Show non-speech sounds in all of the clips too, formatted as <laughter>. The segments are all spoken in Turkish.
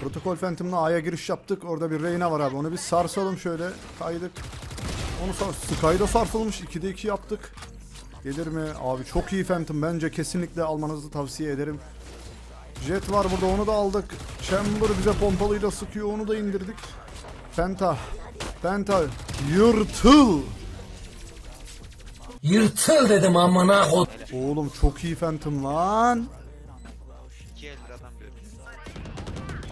Protokol Phantom'la A'ya giriş yaptık. Orada bir Reyna var abi. Onu bir sarsalım şöyle. Kaydık. Onu sar Sky'da sarsılmış. 2'de 2 yaptık. Gelir mi? Abi çok iyi Phantom. Bence kesinlikle almanızı tavsiye ederim. Jet var burada onu da aldık. Chamber bize pompalıyla sıkıyor onu da indirdik. Penta. Penta. Yırtıl. Yırtıl dedim amına kod. Oğlum çok iyi Phantom lan.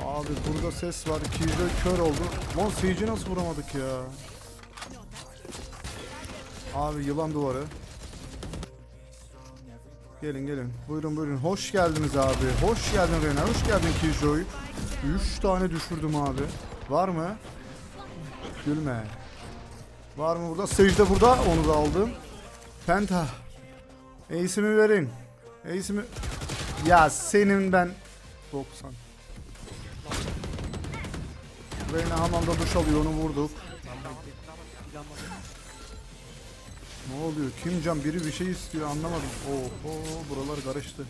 Abi burada ses var. Killjoy kör oldu. Lan Sage'i nasıl vuramadık ya? Abi yılan duvarı. Gelin gelin. Buyurun buyurun. Hoş geldiniz abi. Hoş geldin Rena. Hoş geldin Killjoy. 3 tane düşürdüm abi. Var mı? Gülme. Var mı burada? Sage de burada. Onu da aldım. Penta. Ace'imi verin. Ace'imi... Ya senin ben... 90. Reyna hamamda duş alıyor onu vurduk. Ne oluyor? Kim can biri bir şey istiyor anlamadım. Oo buralar karıştı.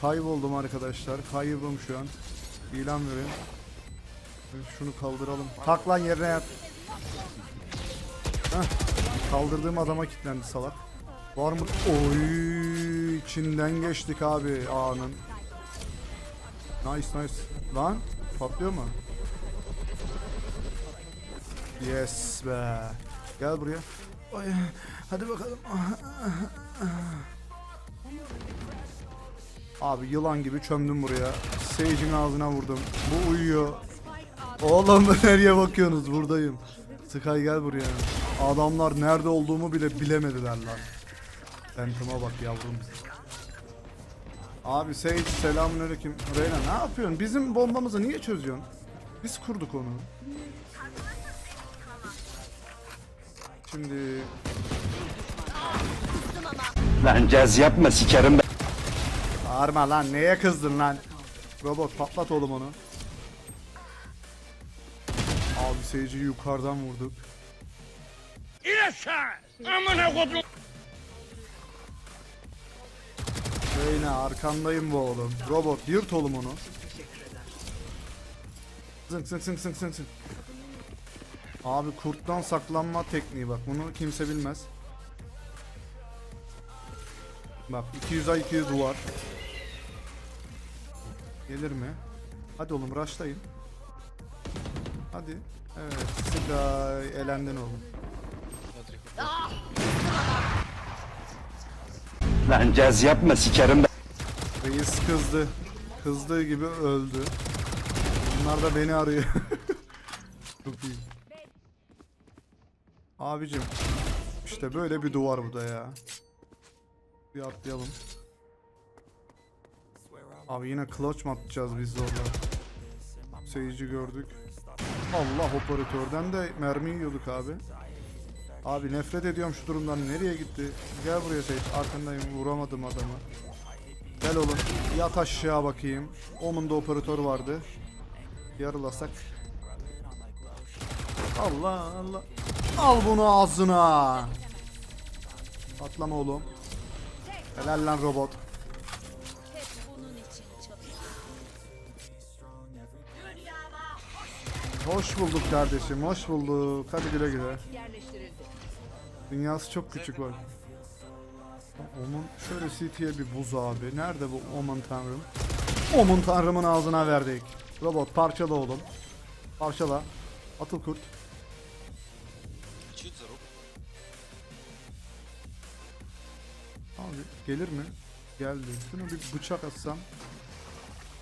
Kayboldum arkadaşlar. Kaybım şu an. İlan verin. Şunu kaldıralım. Tak lan yerine yat. Kaldırdığım adama kilitlendi salak. Var mı? Oy içinden geçtik abi ağanın. Nice nice. Lan patlıyor mu? Yes be. Gel buraya. Ay, hadi bakalım. Abi yılan gibi çömdüm buraya. Sage'in ağzına vurdum. Bu uyuyor. Oğlum <laughs> nereye bakıyorsunuz? Buradayım. Sky gel buraya. Adamlar nerede olduğumu bile bilemediler lan. Phantom'a bak yavrum. Abi Sage selamünaleyküm. Reyna ne yapıyorsun? Bizim bombamızı niye çözüyorsun? Biz kurduk onu. Şimdi Lan caz yapma sikerim ben. Bağırma lan neye kızdın lan? Robot patlat oğlum onu. Abi Sage'i yukarıdan vurduk. Reyna arkandayım bu oğlum. Robot yırt oğlum onu. Zınk zınk zınk zınk zınk zınk. Abi kurttan saklanma tekniği bak bunu kimse bilmez. Bak 200 ay 200 duvar. Gelir mi? Hadi oğlum rushlayın. Hadi. Evet Sky elendin oğlum. Lan caz yapma sikerim ben. Reis kızdı. Kızdığı gibi öldü. Bunlar da beni arıyor. <laughs> Çok iyi. Abicim. işte böyle bir duvar bu da ya. Bir atlayalım. Abi yine clutch mı atacağız biz zorla? Seyirci gördük. Allah operatörden de mermi yiyorduk abi. Abi nefret ediyorum şu durumdan. Nereye gitti? Gel buraya Seyit. Arkandayım. Vuramadım adamı. Gel oğlum. Yat aşağı bakayım. Omun'da operatör vardı. Yarılasak. Allah Allah. Al bunu ağzına. Atlama oğlum. Helal lan robot. Hoş bulduk kardeşim, hoş bulduk. Hadi güle güle. Dünyası çok küçük var. Omun şöyle CT'ye bir buz abi. Nerede bu Omun tanrım? Omun tanrımın ağzına verdik. Robot parçala oğlum. Parçala. Atıl kurt. Abi gelir mi? Geldi. Şunu bir bıçak atsam.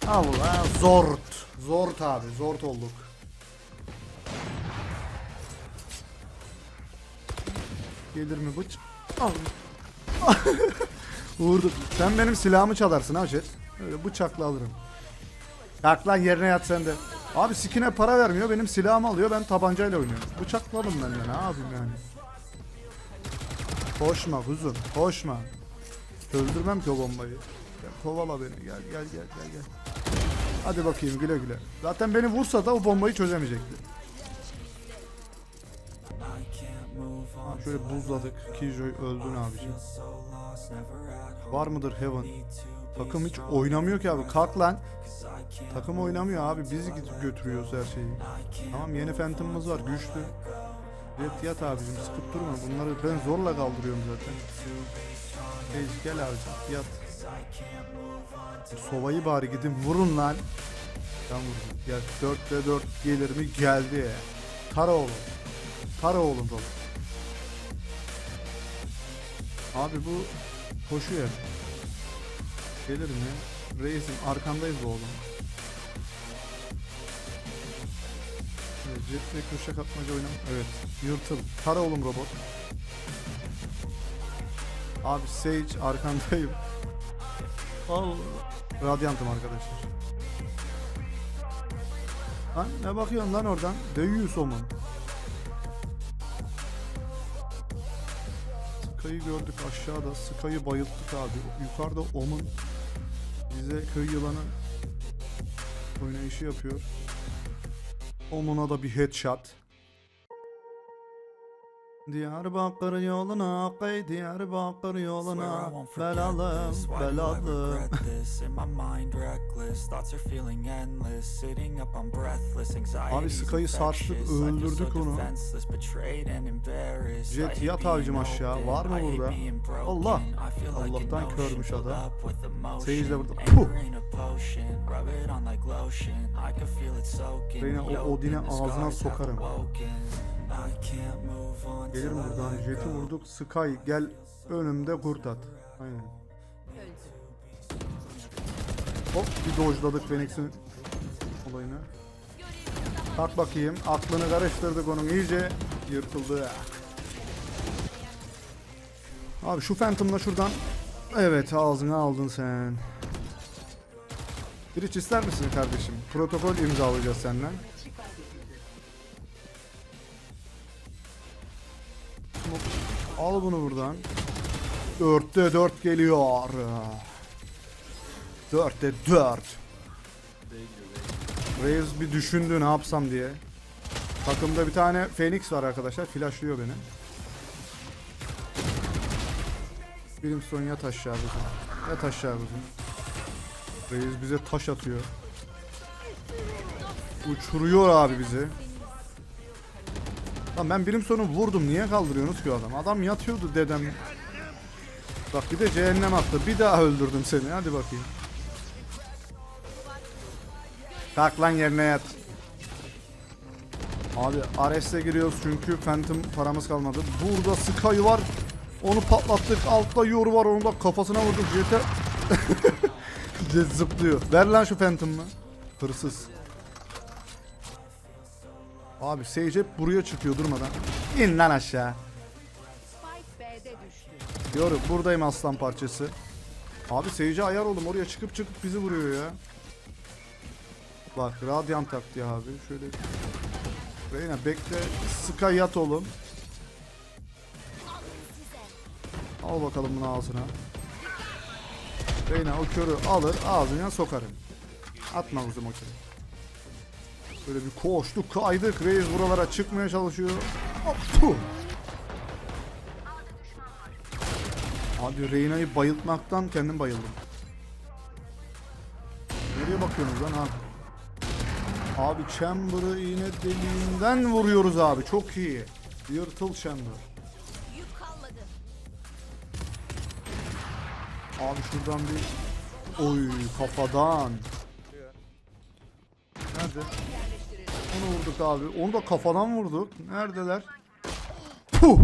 Allah zort. Zort abi zort olduk. Gelir mi bıç? Al. <laughs> Vurdum. Sen benim silahımı çalarsın ha Jet. Öyle bıçakla alırım. Kalk lan yerine yat sen de. Abi sikine para vermiyor benim silahımı alıyor ben tabancayla oynuyorum. Bıçakladım ben ne yapayım yani. Koşma kuzum koşma. Öldürmem ki o bombayı. Gel, kovala beni. Gel gel gel gel gel. Hadi bakayım güle güle. Zaten beni vursa da o bombayı çözemeyecekti. Ha, şöyle buzladık. Killjoy öldün abiciğim. Var mıdır Heaven? Takım hiç oynamıyor ki abi. Kalk lan. Takım oynamıyor abi. Biz gidip götürüyoruz her şeyi. Tamam yeni Phantom'ımız var. Güçlü. Jet yat abicim sıkıp durma. Bunları ben zorla kaldırıyorum zaten. Hey, gel abicim yat. Sovayı bari gidin vurun lan. Ben vurdum. Gel 4'te 4 gelir mi? Geldi. Tara oğlum. Tara oğlum oğlum. Abi bu koşuyor. Gelir mi? Reisim arkandayız oğlum. Jet ve köşe kapmaca oynam. Evet. Yırtıl. Tara oğlum robot. Abi Sage arkandayım. Al. Radyantım arkadaşlar. Lan ne bakıyorsun lan oradan? Deyyus omun. Sky'ı gördük aşağıda. Sky'ı bayılttık abi. Yukarıda Omun bize köy yılanı oynayışı yapıyor. Omun'a da bir headshot. Diyarbakır yoluna kay Diyarbakır yoluna belalım belalım Abi Sky'ı sarstık öldürdük onu. Jet yat avcım aşağı. Var mı burada? Allah. Allah'tan körmüş adam. Sage de burada. Puh. Reyna o Odin'e ağzına sokarım. Gelirim buradan. Jet'i vurduk. Sky gel önümde kurt at. Aynen. Hop bir dojladık Phoenix'in olayını. Kalk bakayım. Aklını karıştırdık onun iyice. Yırtıldı. Abi şu Phantom'la şuradan. Evet ağzına aldın sen. Bir iç ister misin kardeşim? Protokol imzalayacağız senden. Al bunu buradan. Dörtte dört geliyor. Dörtte dört. Reis bir düşündü ne yapsam diye. Takımda bir tane Phoenix var arkadaşlar. Flashlıyor beni. Brimstone yat aşağı bizim. Yat aşağı bizim. Reis bize taş atıyor. Uçuruyor abi bizi. Lan ben Brimstone'u vurdum. Niye kaldırıyorsunuz ki adam? Adam yatıyordu dedem. Bak bir de cehennem attı. Bir daha öldürdüm seni. Hadi bakayım. Kalk lan yerine yat. Abi Ares'e giriyoruz çünkü Phantom paramız kalmadı. Burada Sky var. Onu patlattık. Altta Yor var. Onu da kafasına vurduk. Jet <laughs> zıplıyor. Ver lan şu Phantom'ı. Hırsız. Abi Sage hep buraya çıkıyor durmadan. İn lan aşağı. Diyorum buradayım aslan parçası. Abi Sage'e ayar oğlum oraya çıkıp çıkıp bizi vuruyor ya. Bak Radiant taktı ya abi. Şöyle. Reyna bekle. Sky yat oğlum. Al bakalım bunu ağzına. Reyna o körü alır ağzına sokarım. Atma kızım o körü. Böyle bir koştuk kaydık. Reis buralara çıkmaya çalışıyor. Hop, puh. Abi Reyna'yı bayıltmaktan kendim bayıldım. Nereye bakıyorsunuz lan abi? Abi Chamber'ı iğne deliğinden vuruyoruz abi. Çok iyi. Yırtıl Chamber. Abi şuradan bir... Oy kafadan. Nerede? Onu vurduk abi. Onu da kafadan vurduk. Neredeler? Puh!